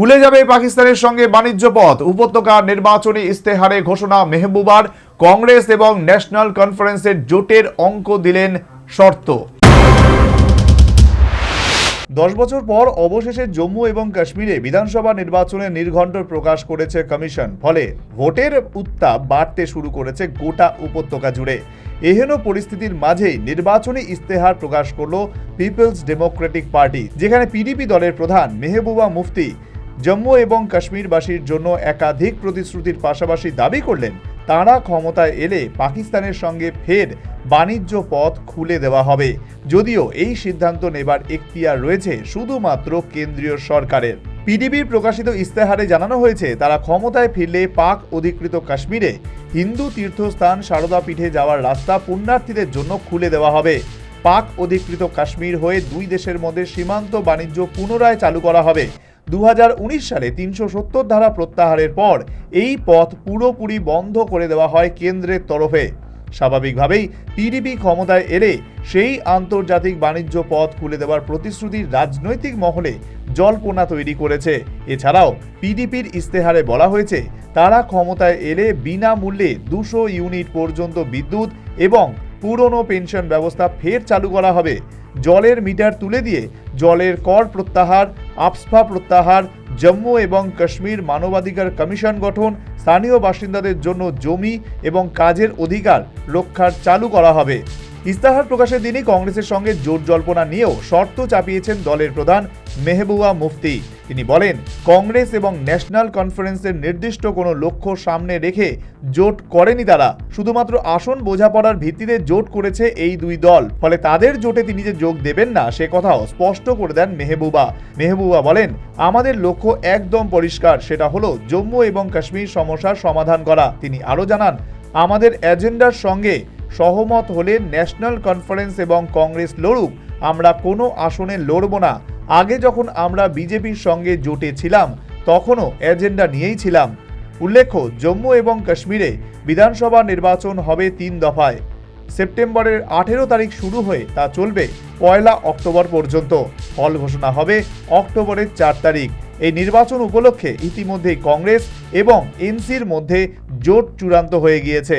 খুলে যাবে পাকিস্তানের সঙ্গে বাণিজ্য পথ। উপত্যকা নির্বাচনী ইস্তেহারে ঘোষণা মেহবুবার। কংগ্রেস এবং ন্যাশনাল কনফারেন্সের জোটের অঙ্ক দিলেন শর্ত। দশ বছর পর অবশেষে জম্মু এবং কাশ্মীরে বিধানসভা নির্বাচনে নির্ঘণ্ট প্রকাশ করেছে কমিশন। ফলে ভোটের উত্তাপ বাড়তে শুরু করেছে গোটা উপত্যকা জুড়ে। এহেন পরিস্থিতির মাঝেই নির্বাচনী ইস্তেহার প্রকাশ করল পিপলস ডেমোক্রেটিক পার্টি, যেখানে পিডিপি দলের প্রধান মেহবুবা মুফতি জম্মু এবং কাশ্মীরবাসীর জন্য একাধিক প্রতিশ্রুতির পাশাপাশি দাবি করলেন, তারা ক্ষমতায় এলে পাকিস্তানের সঙ্গে ফের বাণিজ্য পথ খুলে দেওয়া হবে। যদিও এই সিদ্ধান্ত নেবার এখতিয়ার রয়েছে শুধুমাত্র কেন্দ্রীয় সরকারের। পিডিবির প্রকাশিত ইস্তেহারে জানানো হয়েছে, তারা ক্ষমতায় ফিরলে পাক অধিকৃত কাশ্মীরে হিন্দু তীর্থস্থান সারদা পীঠে যাওয়ার রাস্তা পুণ্যার্থীদের জন্য খুলে দেওয়া হবে। পাক অধিকৃত কাশ্মীর হয়ে দুই দেশের মধ্যে সীমান্ত বাণিজ্য পুনরায় চালু করা হবে। দু হাজার উনিশ সালে তিনশো সত্তর ধারা প্রত্যাহারের পর এই পথ পুরোপুরি বন্ধ করে দেওয়া হয় কেন্দ্রের তরফে। স্বাভাবিকভাবেই পিডিপি ক্ষমতায় এলে সেই আন্তর্জাতিক বাণিজ্য পথ খুলে দেওয়ার প্রতিশ্রুতি রাজনৈতিক মহলে জল্পনা তৈরি করেছে। এছাড়াও পিডিপির ইস্তেহারে বলা হয়েছে, তারা ক্ষমতায় এলে বিনামূল্যে দুশো ইউনিট পর্যন্ত বিদ্যুৎ এবং পুরনো পেনশন ব্যবস্থা ফের চালু করা হবে। জলের মিটার তুলে দিয়ে জলের কর প্রত্যাহার আফসফা প্রত্যাহার, জম্মু এবং কাশ্মীর মানবাধিকার কমিশন গঠন, স্থানীয় বাসিন্দাদের জন্য জমি এবং কাজের অধিকার রক্ষার চালু করা হবে। ইস্তাহার প্রকাশের দিনই কংগ্রেসের সঙ্গে জোট জল্পনা নিয়েও শর্ত চাপিয়েছেন দলের প্রধান মেহবুবা মুফতি। তিনি বলেন, কংগ্রেস এবং ন্যাশনাল কনফারেন্সের নির্দিষ্ট কোনো লক্ষ্য সামনে রেখে জোট করেনি তারা। শুধুমাত্র আসন বোঝাপড়ার ভিত্তিতে জোট করেছে এই দুই দল। ফলে তাদের জোটে তিনি যে যোগ দেবেন না, সে কথাও স্পষ্ট করে দেন মেহবুবা। মেহবুবা বলেন, আমাদের লক্ষ্য একদম পরিষ্কার, সেটা হলো জম্মু এবং কাশ্মীর সমস্যার সমাধান করা। তিনি আরও জানান, আমাদের এজেন্ডার সঙ্গে সহমত হলে ন্যাশনাল কনফারেন্স এবং কংগ্রেস লড়ুক, আমরা কোনো আসনে লড়ব না। আগে যখন আমরা বিজেপির সঙ্গে জোটে ছিলাম, তখনও এজেন্ডা নিয়েই ছিলাম। উল্লেখ্য, জম্মু এবং কাশ্মীরে বিধানসভা নির্বাচন হবে তিন দফায়। সেপ্টেম্বরের আঠেরো তারিখ শুরু হয়ে তা চলবে পয়লা অক্টোবর পর্যন্ত। ফল ঘোষণা হবে অক্টোবরের চার তারিখ। এই নির্বাচন উপলক্ষে ইতিমধ্যেই কংগ্রেস এবং এনসির মধ্যে জোট চূড়ান্ত হয়ে গিয়েছে।